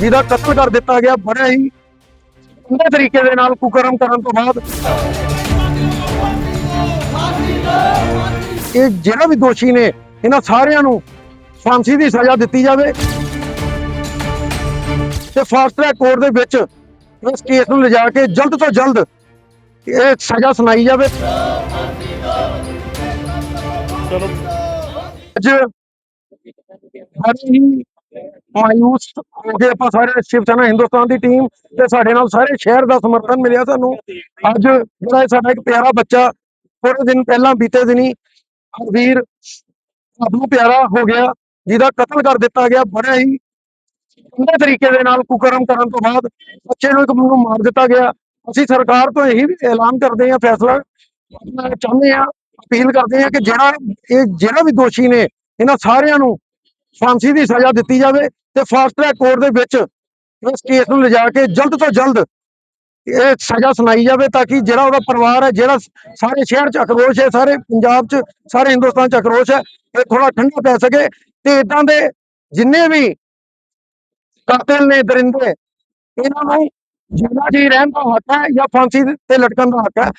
ਜਿਹਦਾ ਕਤਲ ਕਰ ਦਿੱਤਾ ਗਿਆ, ਬੜਾ ਹੀ ਉਹਦੇ ਤਰੀਕੇ ਦੇ ਨਾਲ ਕੁਕਰਮ ਕਰਨ ਤੋਂ ਬਾਅਦ। ਇਹ ਜਿਹੜਾ ਵੀ ਦੋਸ਼ੀ ਨੇ, ਇਹਨਾਂ ਸਾਰਿਆਂ ਨੂੰ ਫਾਂਸੀ ਦੀ ਸਜ਼ਾ ਦਿੱਤੀ ਜਾਵੇ। ਤੇ ਫਾਸਟ ਟਰੈਕ ਕੋਰਟ ਦੇ ਵਿੱਚ ਇਸ ਕੇਸ ਨੂੰ ਲਿਜਾ ਕੇ ਜਲਦ ਤੋਂ ਜਲਦ ਇਹ ਸਜ਼ਾ ਸੁਣਾਈ ਜਾਵੇ। ਚਲੋ ਅੱਜ ਬੜੇ ਹੀ ਮਾਯੂਸ ਹੋ ਗਏ। ਆਪਾਂ ਸਾਰੇ ਸ਼ਿਵ ਸੈਨਾ ਹਿੰਦੁਸਤਾਨ ਦੀ ਟੀਮ ਤੇ ਸਾਡੇ ਨਾਲ ਸਾਰੇ ਸ਼ਹਿਰ ਦਾ ਸਮਰਥਨ ਮਿਲਿਆ ਸਾਨੂੰ। ਅੱਜ ਜਿਹੜਾ ਇਹ ਸਾਡਾ ਇੱਕ ਪਿਆਰਾ ਬੱਚਾ ਥੋੜੇ ਦਿਨ ਪਹਿਲਾਂ ਬੀਤੇ ਦਿਨੀ ਵੀਰ ਨੂੰ ਪਿਆਰਾ ਹੋ ਗਿਆ, ਜਿਹਦਾ ਕਤਲ ਕਰ ਦਿੱਤਾ ਗਿਆ। ਬੜਾ ਹੀ ਉਹਦੇ ਤਰੀਕੇ ਦੇ ਨਾਲ ਕੁਕਰਮ ਕਰਨ ਤੋਂ ਬਾਅਦ ਬੱਚੇ ਨੂੰ ਇੱਕ ਨੂੰ ਮਾਰ ਦਿੱਤਾ ਗਿਆ। ਅਸੀਂ ਸਰਕਾਰ ਤੋਂ ਇਹੀ ਐਲਾਨ ਕਰਦੇ ਹਾਂ, ਫੈਸਲਾ ਚਾਹੁੰਦੇ ਹਾਂ, ਅਪੀਲ ਕਰਦੇ ਹਾਂ ਕਿ ਜਿਹੜਾ ਇਹ ਜਿਹੜਾ ਵੀ ਦੋਸ਼ੀ ਨੇ ਇਹਨਾਂ ਸਾਰਿਆਂ ਨੂੰ ਫਾਂਸੀ ਦੀ ਸਜ਼ਾ ਦਿੱਤੀ ਜਾਵੇ ਤੇ ਫਾਸਟ ਟਰੈਕ ਕੋਰਟ ਦੇ ਵਿੱਚ ਇਸ ਕੇਸ ਨੂੰ ਲਿਜਾ ਕੇ ਜਲਦ ਤੋਂ ਜਲਦ ਇਹ ਸਜ਼ਾ ਸੁਣਾਈ ਜਾਵੇ ਤਾਂ ਕਿ ਜਿਹੜਾ ਉਹਦਾ ਪਰਿਵਾਰ ਹੈ, ਜਿਹੜਾ ਸਾਰੇ ਸ਼ਹਿਰ ਚ ਅਕਰੋਸ਼ ਹੈ, ਸਾਰੇ ਪੰਜਾਬ ਚ, ਸਾਰੇ ਹਿੰਦੁਸਤਾਨ ਚ ਅਕਰੋਸ਼ ਹੈ, ਇਹ ਥੋੜਾ ਠੰਡਾ ਪੈ ਸਕੇ ਤੇ ਇਦਾਂ ਦੇ ਜਿੰਨੇ ਵੀ ਕਾਤਲ ਨੇ, ਦਰਿੰਦੇ, ਇਹਨਾਂ ਨੂੰ ਜਿੰਨਾ ਜੀ ਰਹਿਣ ਦਾ ਹੱਕ ਹੈ ਜਾਂ ਫਾਂਸੀ ਤੇ ਲਟਕਣ ਦਾ ਹੱਕ ਹੈ